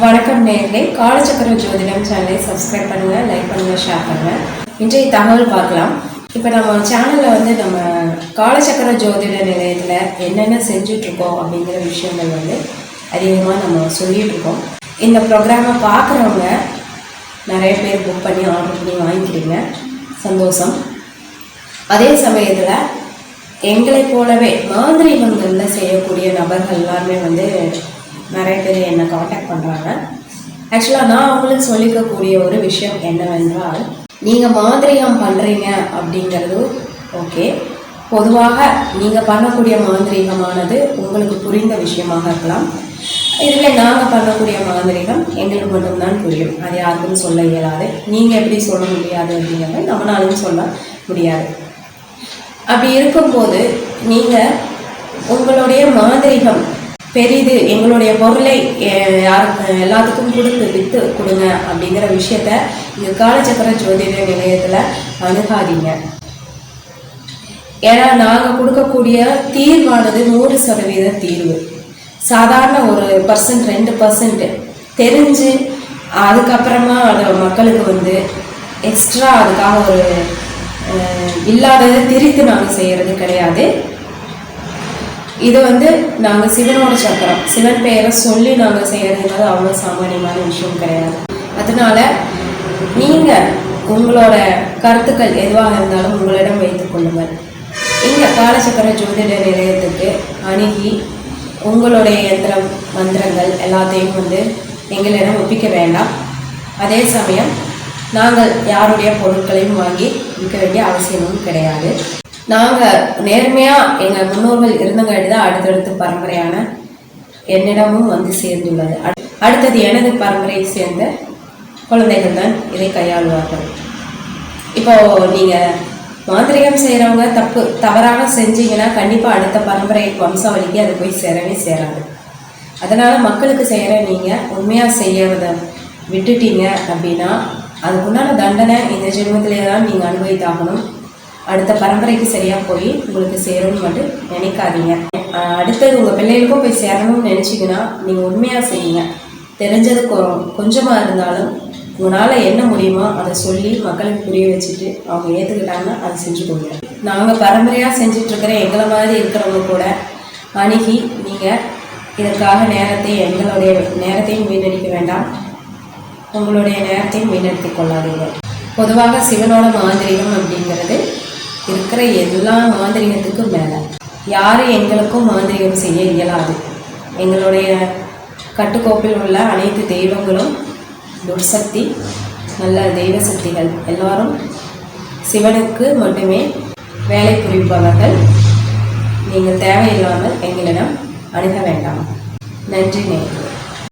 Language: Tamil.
வணக்கம் நேர்களே காலச்சக்கர ஜோதிடம் சேனலை சப்ஸ்கிரைப் பண்ணுங்க லைக் பண்ணுங்க ஷேர் பண்ணுங்க. இன்றைய தகவல் பார்க்கலாம். இப்போ நம்ம சேனல்ல வந்து நம்ம காலச்சக்கர ஜோதிட நிலையத்தில் என்னென்ன செஞ்சுட்டு இருக்கோம் அப்படிங்கிற விஷயங்கள் வந்து அதிகமாக நம்ம சொல்லிட்டு இருக்கோம் இந்த ப்ரோக்ராமை பார்க்குறவங்க நிறைய பேர் புக் பண்ணி ஆர்டர் பண்ணி வாங்கிக்கிறீங்க. சந்தோஷம். அதே சமயத்தில் எங்களை போலவே மாந்திரிகங்களில் செய்யக்கூடிய நபர்கள் எல்லாருமே வந்து நிறைய பேர் என்னை காண்டாக்ட் பண்ணுறாங்க ஆக்சுவலாக நான் அவங்களுக்கு சொல்லிக்கக்கூடிய ஒரு விஷயம் என்னவென்றால் நீங்கள் மாந்திரிகம் பண்ணுறீங்க அப்படிங்கிறது ஓகே பொதுவாக நீங்கள் பண்ணக்கூடிய மாந்திரீகமானது உங்களுக்கு புரிந்த விஷயமாக இருக்கலாம். இதுவே நாங்கள் பண்ணக்கூடிய மாந்திரிகம் எங்களுக்கு மட்டும்தான் புரியும். அது யாருக்கும் சொல்ல இயலாது. நீங்கள் எப்படி சொல்ல முடியாது அப்படிங்கிறத நம்மளாலும் சொல்ல முடியாது. அப்படி இருக்கும்போது நீங்கள் உங்களுடைய மாந்திரிகம் பெரிது எங்களுடைய பொருளை யாருக்கு எல்லாத்துக்கும் கொடுத்து விற்று கொடுங்க அப்படிங்கிற விஷயத்த இங்கே காலச்சக்கர ஜோதிட நிலையத்தில் அணுகாதீங்க. ஏன்னா நாங்கள் கொடுக்கக்கூடிய தீர்வானது நூறு சதவீத தீர்வு. சாதாரண ஒரு பர்சன்ட் ரெண்டு பர்சன்ட் தெரிஞ்சு அதுக்கப்புறமா அதை மக்களுக்கு வந்து எக்ஸ்ட்ரா அதுக்காக ஒரு இல்லாததை திரித்து நாங்கள் செய்கிறது கிடையாது. இதை வந்து நாங்கள் சிவனோட சக்கரம். சிவன் பெயரை சொல்லி நாங்கள் செய்கிறதுனால அவ்வளோ சாமானியமான விஷயம் கிடையாது. அதனால நீங்கள் உங்களோட கருத்துக்கள் எதுவாக இருந்தாலும் உங்களிடம் வைத்துக் கொள்ளுங்கள். இங்கே காலச்சக்கர ஜோதிட நிலையத்துக்கு அணுகி உங்களுடைய இயந்திரம் மந்திரங்கள் எல்லாத்தையும் வந்து எங்களிடம் ஒப்பிக்க வேண்டாம். அதே சமயம் நாங்கள் யாருடைய பொருட்களையும் வாங்கி விற்க வேண்டிய அவசியமும் கிடையாது. நாங்கள் நேர்மையாக எங்கள் முன்னோர்கள் இருந்தங்காட்டி தான் அடுத்தடுத்த பரம்பரையான என்னிடமும் வந்து சேர்ந்துள்ளது. அடு- அடுத்தது எனது பரம்பரையை சேர்ந்த குழந்தைகள் தான் இதை கையாளுவார்கள். இப்போ நீங்கள் மாந்திரிகம் செய்கிறவங்க தப்பு தவறாக செஞ்சீங்கன்னா கண்டிப்பாக அடுத்த பரம்பரை வம்சாவளிக்கு அது போய் சேரவே சேராது. அதனால் மக்களுக்கு செய்கிற நீங்கள் உண்மையாக செய்யறத விட்டுட்டீங்க அப்படின்னா அதுக்குண்டான தண்டனை இந்த ஜென்மத்திலே தான் நீங்கள் அனுபவித்தாகணும். அடுத்த பரம்பரைக்கு சரியாக போய் உங்களுக்கு சேரும்னு மட்டும் நினைக்காதீங்க. அடுத்தது உங்கள் பிள்ளைகளுக்கும் போய் சேரணும்னு நினச்சிங்கன்னா நீங்கள் உண்மையாக செய்யுங்க. தெரிஞ்சது கொ- கொஞ்சமாக இருந்தாலும் உங்களால் என்ன முடியுமோ அதை சொல்லி மக்களுக்கு புரிய வச்சுட்டு அவங்க ஏற்றுக்கிட்டாங்கன்னா அதை செஞ்சு கொடுங்க. நாங்கள் பரம்பரையாக செஞ்சிட்ருக்கிற எங்களை மாதிரி இருக்கிறவங்க கூட அணுகி நீங்கள் இதற்காக நேரத்தை எங்களுடைய நேரத்தையும் வீணடிக்க வேண்டாம். உங்களுடைய நேரத்தையும் வீணடித்துக் கொள்ளாதீங்க. பொதுவாக சிவனோட மாந்திரிகம் அப்படிங்கிறது இருக்கிற எல்லா மாந்திரிகத்துக்கும் மேலே யாரும் எங்களுக்கும் மாந்திரிகம் செய்ய இயலாது. எங்களுடைய கட்டுக்கோப்பில் உள்ள அனைத்து தெய்வங்களும் துர்சக்தி நல்ல தெய்வ சக்திகள். எல்லாரும் சிவனுக்கு மட்டுமே வேலை புரிப்பவர்கள் நீங்கள் தேவையில்லாமல் எங்களிடம் அணுக வேண்டாம். நன்றி நேர்களே